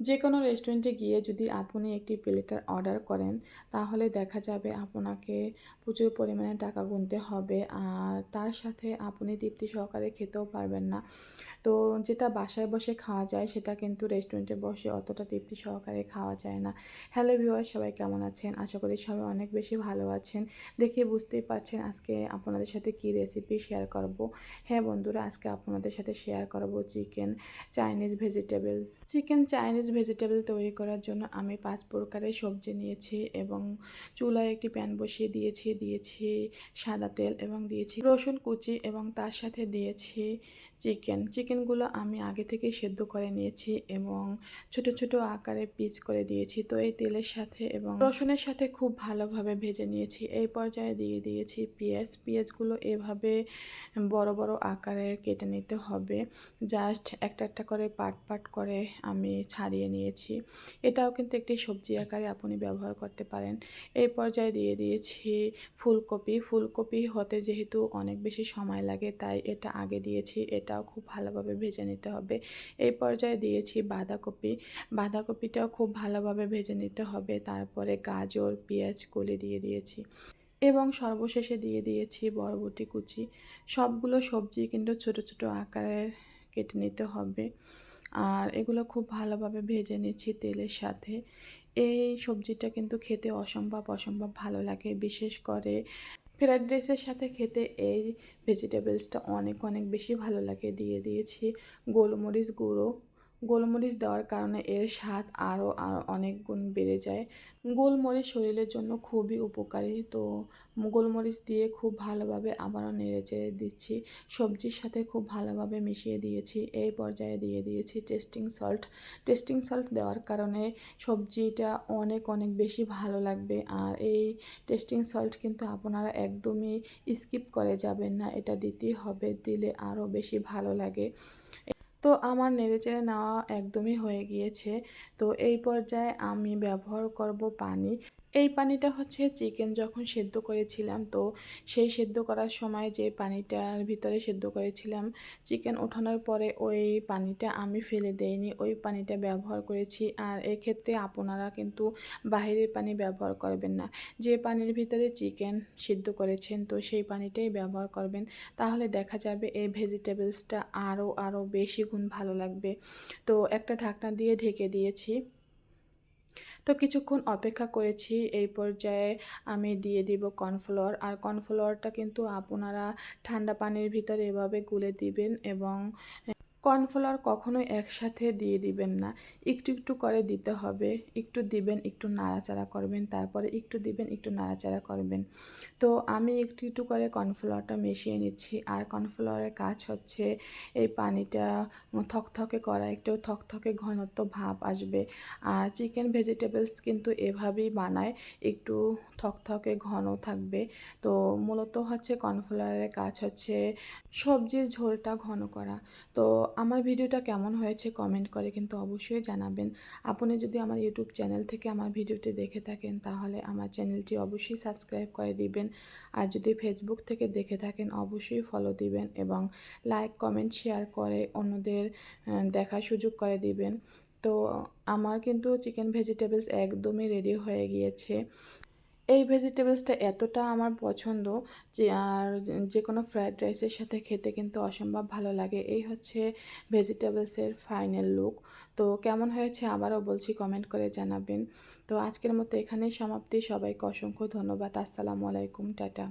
যে কোনো রেস্টুরেন্টে গিয়ে যদি আপনি একটি প্লেটার অর্ডার করেন, তাহলে দেখা যাবে আপনাকে প্রচুর পরিমাণে টাকা গুনতে হবে আর তার সাথে আপনি তৃপ্তি সহকারে খেতেও পারবেন না। তো যেটা বাসায় বসে খাওয়া যায়, সেটা কিন্তু রেস্টুরেন্টে বসে অতটা তৃপ্তি সহকারে খাওয়া যায় না। হ্যালো ভিউয়ার সবাই কেমন আছেন? আশা করি সবাই অনেক বেশি ভালো আছেন। দেখে বুঝতেই পারছেন আজকে আপনাদের সাথে কি রেসিপি শেয়ার করব। হ্যাঁ বন্ধুরা, আজকে আপনাদের সাথে শেয়ার করব chicken Chinese vegetable chicken Chinese vegetable তৈরি করার জন্য আমি পাঁচ প্রকারের সবজি নিয়েছি এবং চুলায় একটি প্যান বসিয়ে দিয়েছি দিয়েছি সাদা তেল এবং দিয়েছি রসুন কুচি এবং তার সাথে দিয়েছি চিকেন চিকেনগুলো আমি আগে থেকেই সেদ্ধ করে নিয়েছি এবং ছোট ছোট আকারে পিচ করে দিয়েছি। তো এই তেলের সাথে এবং রসুনের সাথে খুব ভালোভাবে ভেজে নিয়েছি। এই পর্যায়ে দিয়ে দিয়েছি পেঁয়াজ। পেঁয়াজগুলো এভাবে বড় বড় আকারে কেটে নিতে হবে। জাস্ট একটা একটা করে পাট পাট করে আমি ছাড়িয়ে নিয়েছি। এটাও কিন্তু একটি সবজি আকারে আপনি ব্যবহার করতে পারেন। এই পর্যায়ে দিয়ে দিয়েছি ফুলকপি। ফুলকপি হতে যেহেতু অনেক বেশি সময় লাগে, তাই এটা আগে দিয়েছি। এটাও খুব ভালোভাবে ভেজে নিতে হবে। এই পর্যায়ে দিয়েছি বাঁধাকপি। বাঁধাকপিটাও খুব ভালোভাবে ভেজে নিতে হবে। তারপরে গাজর, পেঁয়াজ, কলি দিয়ে দিয়েছি। এবং সর্বশেষে দিয়ে দিয়েছি বরবটি কুচি। সবগুলো সবজি কিন্তু ছোট ছোট আকারের কেটে নিতে হবে। আর এগুলো খুব ভালোভাবে ভেজে নিচ্ছি তেলের সাথে। এই সবজিটা কিন্তু খেতে অসম্ভব অসম্ভব ভালো লাগে। বিশেষ করে ফ্রাইড রাইসের সাথে খেতে এই ভেজিটেবলসটা অনেক অনেক বেশি ভালো লাগে। দিয়ে দিয়েছি গোলমরিচ গুঁড়ো। গোলমরিচ দেওয়ার কারণে এর স্বাদ আরও আরও অনেক গুণ বেড়ে যায়। গোলমরিচ শরীরের জন্য খুবই উপকারী। তো গোলমরিচ দিয়ে খুব ভালোভাবে আবারও নেড়ে চেড়ে দিচ্ছি। সবজির সাথে খুব ভালোভাবে মিশিয়ে দিয়েছি। এই পর্যায়ে দিয়ে দিয়েছি টেস্টিং সল্ট। টেস্টিং সল্ট দেওয়ার কারণে সবজিটা অনেক অনেক বেশি ভালো লাগবে। আর এই টেস্টিং সল্ট কিন্তু আপনারা একদমই স্কিপ করে যাবেন না। এটা দিতেই হবে, দিলে আরও বেশি ভালো লাগে। তো আমার নেড়েচেড়ে নেওয়া একদমই হয়ে গিয়েছে। তো এই পর্যায়ে আমি ব্যবহার করব পানি। এই পানিটা হচ্ছে চিকেন যখন সেদ্ধ করেছিলাম, তো সেই সেদ্ধ করার সময় যে পানিটার ভিতরে সেদ্ধ করেছিলাম, চিকেন ওঠানোর পরে ওই পানিটা আমি ফেলে দেইনি, ওই পানিটা ব্যবহার করেছি। আর এক্ষেত্রে আপনারা কিন্তু বাহিরের পানি ব্যবহার করবেন না। যে পানির ভিতরে চিকেন সিদ্ধ করেছেন, তো সেই পানিটাই ব্যবহার করবেন। তাহলে দেখা যাবে এই ভেজিটেবলসটা আরও আরও বেশি গুণ ভালো লাগবে। তো একটা ঢাকনা দিয়ে ঢেকে দিয়েছি। তো কিছুক্ষণ অপেক্ষা করেছি, এই পর্যায়ে আমি দিয়ে দিব কর্নফ্লোর। আর কর্নফ্লোরটা কিন্তু আপনারা ঠান্ডা পানির ভিতরে এভাবে গুলে দিবেন এবং কর্নফ্লাওয়ার কখনোই একসাথে দিয়ে দিবেন না। একটু একটু করে দিতে হবে। একটু দিবেন, একটু নাড়াচাড়া করবেন, তারপরে একটু দিবেন, একটু নাড়াচাড়া করবেন। তো আমি একটু একটু করে কর্নফ্লাওয়ারটা মিশিয়ে নিচ্ছি। আর কর্নফ্লাওয়ারের কাজ হচ্ছে এই পানিটা থকথকে করা, একটু থকথকে ঘনত্ব ভাব আসবে। আর চিকেন ভেজিটেবলস কিন্তু এভাবেই বানায়, একটু থকথকে ঘন থাকবে। তো মূলত হচ্ছে কর্নফ্লাওয়ারের কাজ হচ্ছে সবজির ঝোলটা ঘন করা। তো আমার ভিডিওটা কেমন হয়েছে কমেন্ট করে কিন্তু অবশ্যই জানাবেন। আপনি যদি আমার ইউটিউব চ্যানেল থেকে আমার ভিডিওটি দেখে থাকেন, তাহলে আমার চ্যানেলটি অবশ্যই সাবস্ক্রাইব করে দিবেন। আর যদি ফেসবুক থেকে দেখে থাকেন, অবশ্যই ফলো দিবেন এবং লাইক কমেন্ট শেয়ার করে অন্যদের দেখার সুযোগ করে দিবেন। তো, আমার কিন্তু চিকেন ভেজিটেবলস একদমই রেডি হয়ে গিয়েছে। এই ভেজিটেবলসটা এতটা আমার পছন্দ যে, আর যে কোনো ফ্রায়েড রাইসের সাথে খেতে কিন্তু অসম্ভব ভালো লাগে। এই হচ্ছে ভেজিটেবলসের ফাইনাল লুক। তো কেমন হয়েছে আবারও বলছি, কমেন্ট করে জানাবেন। তো আজকের মতো এখানেই সমাপ্তি। সবাইকে অসংখ্য ধন্যবাদ। আসসালামু আলাইকুম। টাটা।